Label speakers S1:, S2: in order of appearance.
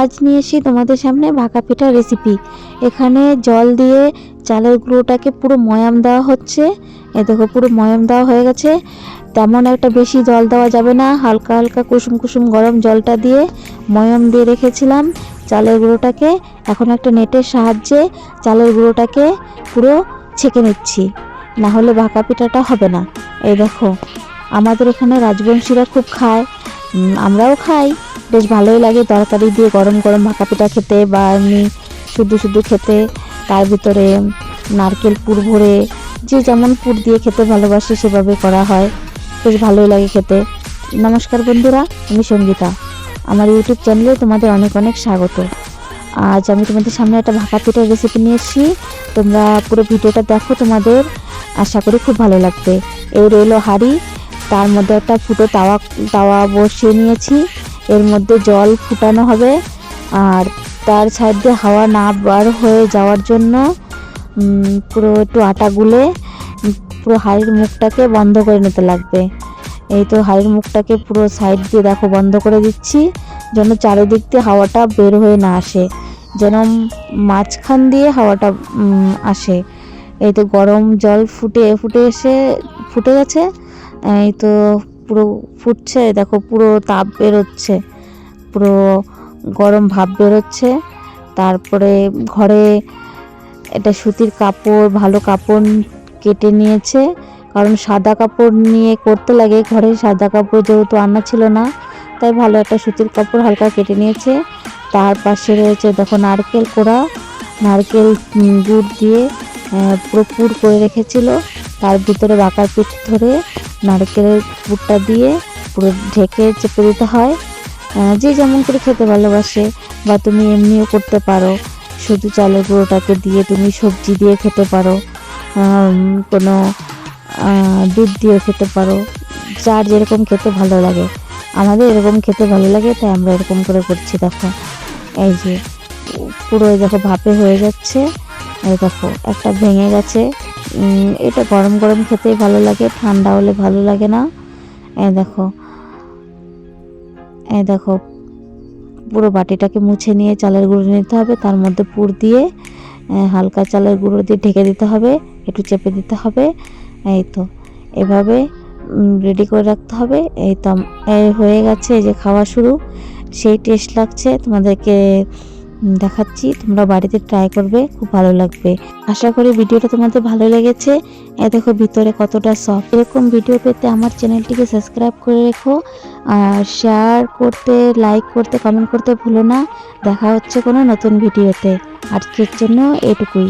S1: আজ নিয়ে এসি তোমাদের সামনে ভাকা পিঠার রেসিপি এখানে জল দিয়ে চালের গুঁড়োটাকে পুরো ময়াম দেওয়া হচ্ছে। এ দেখো, পুরো ময়াম দেওয়া হয়ে গেছে। তেমন একটা বেশি জল দেওয়া যাবে না। হালকা হালকা কুসুম কুসুম গরম জলটা দিয়ে ময়াম দিয়ে রেখেছিলাম চালের গুঁড়োটাকে। এখন একটা নেটের সাহায্যে চালের গুঁড়োটাকে পুরো ছেঁকে নিচ্ছি। না হলে ভাকা পিঠাটা হবে না। এই দেখো, আমাদের এখানে রাজবংশীরা খুব খায়। আমরাও খাই। বেশ ভালোই লাগে তরকারি দিয়ে গরম গরম ভাকা পিঠা খেতে বা এমনি শুধু শুধু খেতে। তার ভিতরে নারকেল পুর ভরে যে যেমন পুর দিয়ে খেতে ভালোবাসে সেভাবে করা হয়। বেশ ভালোই লাগে খেতে। নমস্কার বন্ধুরা, আমি সঙ্গীতা। আমার ইউটিউব চ্যানেলে তোমাদের অনেক অনেক স্বাগত। আজ আমি তোমাদের সামনে একটা ভাকা পিঠার রেসিপি নিয়ে এসেছি। তোমরা পুরো ভিডিওটা দেখো তোমাদের। আশা করি খুব ভালো লাগবে। এই রইল হাঁড়ি। তার মধ্যে একটা ফুটো তাওয়া তাওয়া বসিয়ে নিয়েছি। এর মধ্যে জল ফুটানো হবে। আর তার সাইড দিয়ে হাওয়া না বার হয়ে যাওয়ার জন্য পুরো একটু আটা গুলে পুরো হাড়ির মুখটাকে বন্ধ করে নিতে লাগবে। এই তো হাঁড়ির মুখটাকে পুরো সাইড দিয়ে দেখো বন্ধ করে দিচ্ছি, যেন চারিদিক দিয়ে হাওয়াটা বের হয়ে না আসে, যেন মাঝখান দিয়ে হাওয়াটা আসে। এই তো গরম জল ফুটে ফুটে এসে, ফুটে গেছে। এই তো পুরো ফুটছে, দেখো পুরো তাপ বেরোচ্ছে, পুরো গরম ভাব বেরোচ্ছে। তারপরে ঘরে এটা সুতির কাপড়, ভালো কাপড় কেটে নিয়েছে, কারণ সাদা কাপড় নিয়ে করতে লাগে ঘরে, সাদা কাপড় যেহেতু আনা ছিল না, তাই ভালো একটা সুতির কাপড় হালকা কেটে নিয়েছে। তার পাশে রয়েছে, দেখো নারকেল কোড়া, নারকেল গুড় দিয়ে পুরো পুর করে রেখেছিল। তার ভিতরে বাঁকার পিঠ ধরে নারকেলের পুরটা দিয়ে পুরো ঢেকে চেপে দিতে হয়। যে যেমন করে খেতে ভালোবাসে বা তুমি এমনিও করতে পারো। শুধু চালের গুঁড়োটাকে দিয়ে তুমি সবজি দিয়ে খেতে পারো কোনো দুধ দিয়ে খেতে পারো। যার যেরকম খেতে ভালো লাগে। আমাদের এরকম খেতে ভালো লাগে, তাই আমরা এরকম করে করছি, দেখো। এই যে পুরো দেখো ভাপে হয়ে যাচ্ছে। এই দেখো, একটা ভেঙে গেছে। এটা গরম গরম খেতেই ভালো লাগে, ঠান্ডা হলে ভালো লাগে না। এই দেখো, এ দেখো, পুরো বাটিটাকে মুছে নিয়ে চালের গুঁড়ো নিতে হবে, তার মধ্যে পুর দিয়ে হালকা চালের গুঁড়ো দিয়ে ঢেকে দিতে হবে, একটু চেপে দিতে হবে, এই তো। এভাবে রেডি করে রাখতে হবে, এই তো হয়ে গেছে যে খাওয়া শুরু। সেই টেস্ট লাগছে, তোমাদেরকে দেখাচ্ছি, তোমরা বাড়িতে ট্রাই করবে, খুব ভালো লাগবে। আশা করি ভিডিওটা তোমাদের ভালো লেগেছে। এ দেখো ভিতরে কতটা সফট এরকম ভিডিও পেতে আমার চ্যানেলটিকে সাবস্ক্রাইব করে রেখো। আর শেয়ার করতে লাইক করতে কমেন্ট করতে ভুলো না। দেখা হচ্ছে কোনো নতুন ভিডিওতে আজকের জন্য এটুকুই।